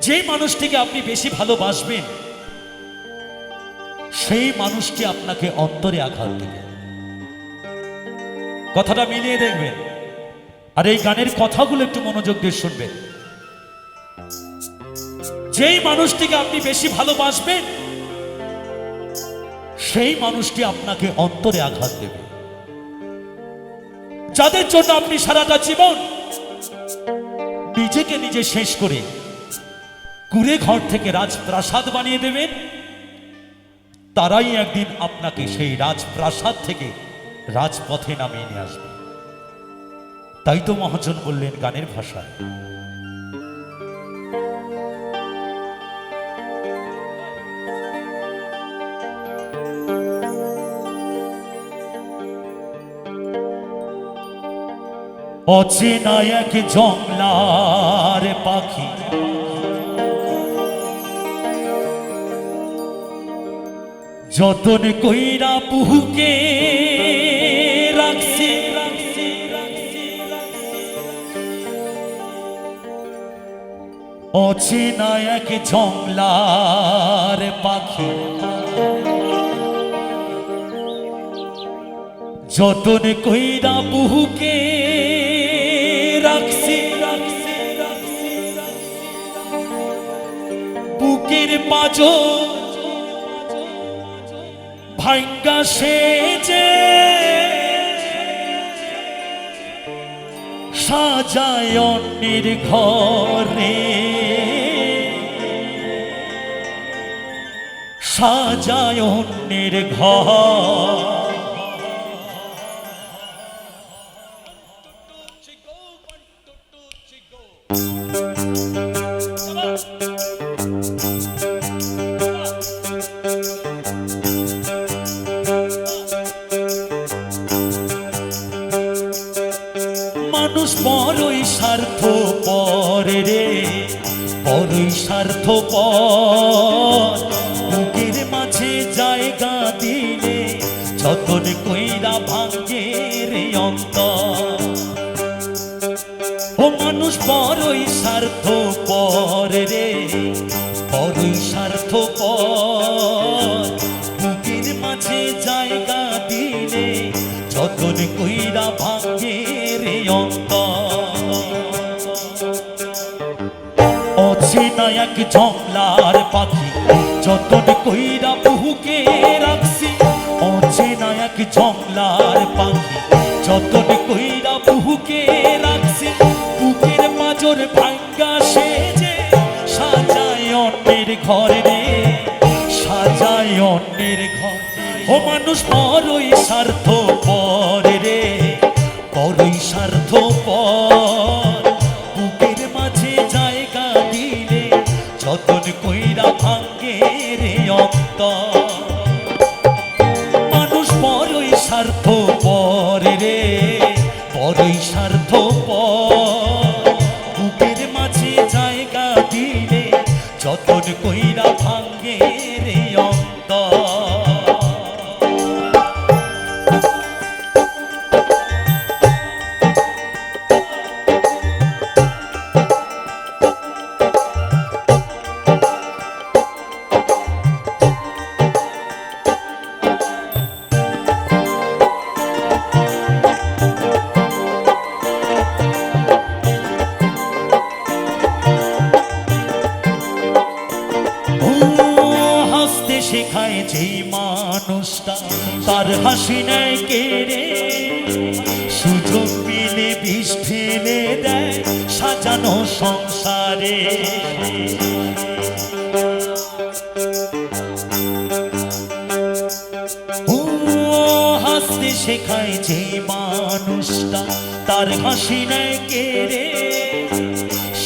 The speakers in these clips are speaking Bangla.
যে মানুষটিকে আপনি বেশি ভালোবাসবেন, সেই মানুষটি আপনাকে অন্তরে আঘাত দেবে। কথাটা মিলিয়ে দেখবেন। আর এই গানের কথাগুলো একটু মনোযোগ দিয়ে শুনবেন। যেই মানুষটিকে আপনি বেশি ভালোবাসবেন, সেই মানুষটি আপনাকে অন্তরে আঘাত দেবে। যাদের জন্য আপনি সারাটা জীবন নিজেকে নিজে শেষ করে কুড়ে ঘর থেকে রাজপ্রাসাদ বানিয়ে দেবেন। তারাই একদিন আপনাকে সেই রাজপ্রাসাদ থেকে রাজপথে নামিয়ে নিয়ে আসবে। তাই তো মহাজন বললেন গানের ভাষায়। অচেনা এক জংলার পাখি যতন কইরা পুহুকে রাখছি অচেনা এক জংলার পাখি। যতন কইরা বুহুকে রাখছি রাখছি রাখছি বুকের পাজো ভাঙ্গা সেজে সাজায় অন্যের ঘরে সাজায় অন্যের ঘর। মানুষ বড়ই স্বার্থ পরে রে বড়ই স্বার্থ পর মাঝে জায়গা দিলে যতন কইরা ভাঙ্গে রে ও মানুষ বড়ই স্বার্থ পরে রে বড়ই স্বার্থ পর বুকের মাঝে জায়গা দিলে যতন কইরা এক জংলার পাখি। যতন কইরা বহুকে রাখছি, অচেনা এক জংলার পাখি। যতন কইরা বহুকে রাখছি, বুকের মাজর ভাঙ্গা সেজে সাজায় অন্যের ঘরে সাজায় অন্যের ঘর। ও মানুষ বড়ই স্বার্থ পরে রে বড়ই স্বার্থ বুকের হাসি নেয় কেড়ে সুযোগ পেলে বিষ ঢেলে দেয় সাজানো সংসারে। হাসতে শেখায় যেই মানুষটা, তার হাসি নেয় কেড়ে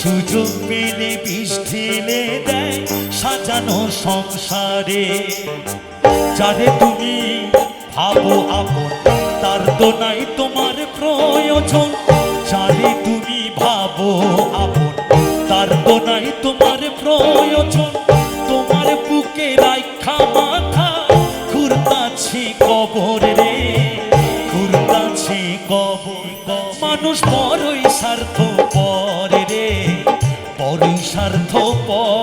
সুযোগ পেলে বিষ ঢেলে দেয় সাজানো সংসারে। যারে তুমি ভাবো আপন, তার তো নাই তোমার প্রয়োজন। যারে তুমি ভাবো আপন, তার তো নাই তোমার প্রয়োজন। তোমার বুকে রাখা মাথা, ঘুরতাছি কবর রে। ঘুরতাছি কবর মানুষ বড়ই স্বার্থ পরে রে। বড়ই স্বার্থ বুকের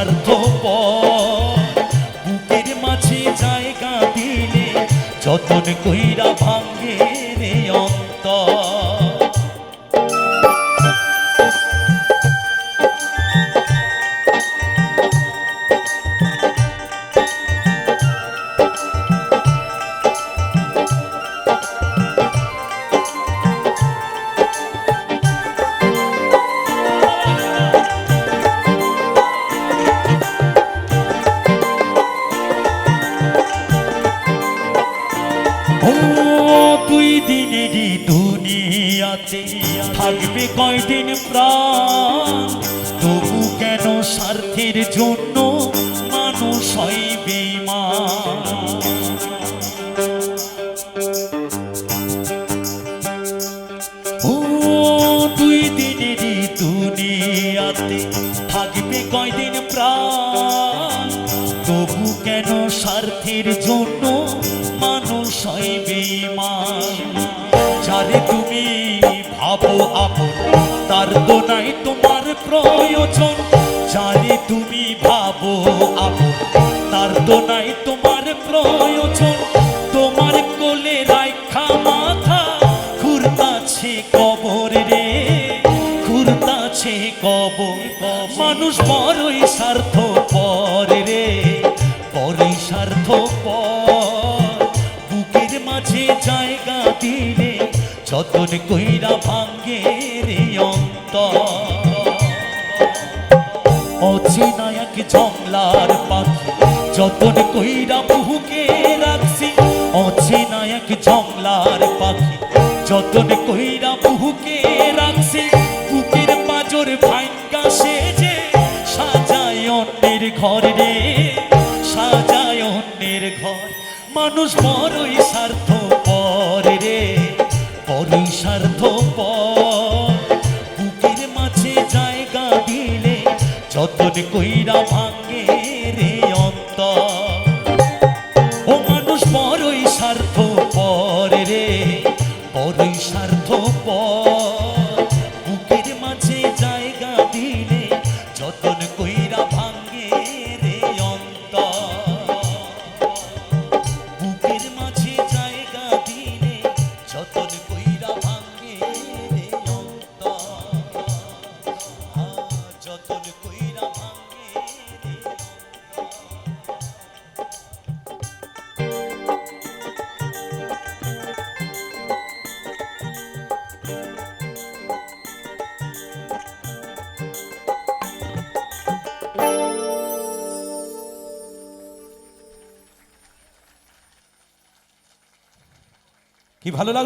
স্বার্থ বুকের মাঝে জায়গা দিলে যতন কইরা ভাঙে। থাকবে কয়দিন প্রাণ? তবু কেন স্বার্থের জন্য মানুষ হয় বেঈমান ও দুই দিনেরই দুনিয়াতে থাকবে কয়দিন প্রাণ? তবু কেন স্বার্থের জন্য মানুষ হয় বেঈমান যারে তুমি ভাবো আপন তার তো নাই তোমার প্রয়োজন যারে তুমি ভাবো আপন তার তো নাই তোমার প্রয়োজন, তোমার কোলে রাখা মাথা। ঘুরতাছে কবর রে ঘুরতাছে কবর। মানুষ বড়ই স্বার্থ পরে রে, বড়ই স্বার্থ পর। যতন কইরা ভাঙ্গে রে অন্তর। অচেনা এক জংলার পাখি, যতন কইরা বুকে রাখছি। অচেনা এক জংলার পাখি, যতন কইরা বুকে রাখছি। বুকের পাজর ভাঙ্গা সেজে সাজায় অন্যের ঘর রে, সাজায় অন্যের ঘর। মানুষ বড়ই স্বার্থ যতন কইরা ভাঙে রে অন্ত ও মানুষ বড়ই স্বার্থ পর রে বড়ই স্বার্থ কি ভালো লাগলো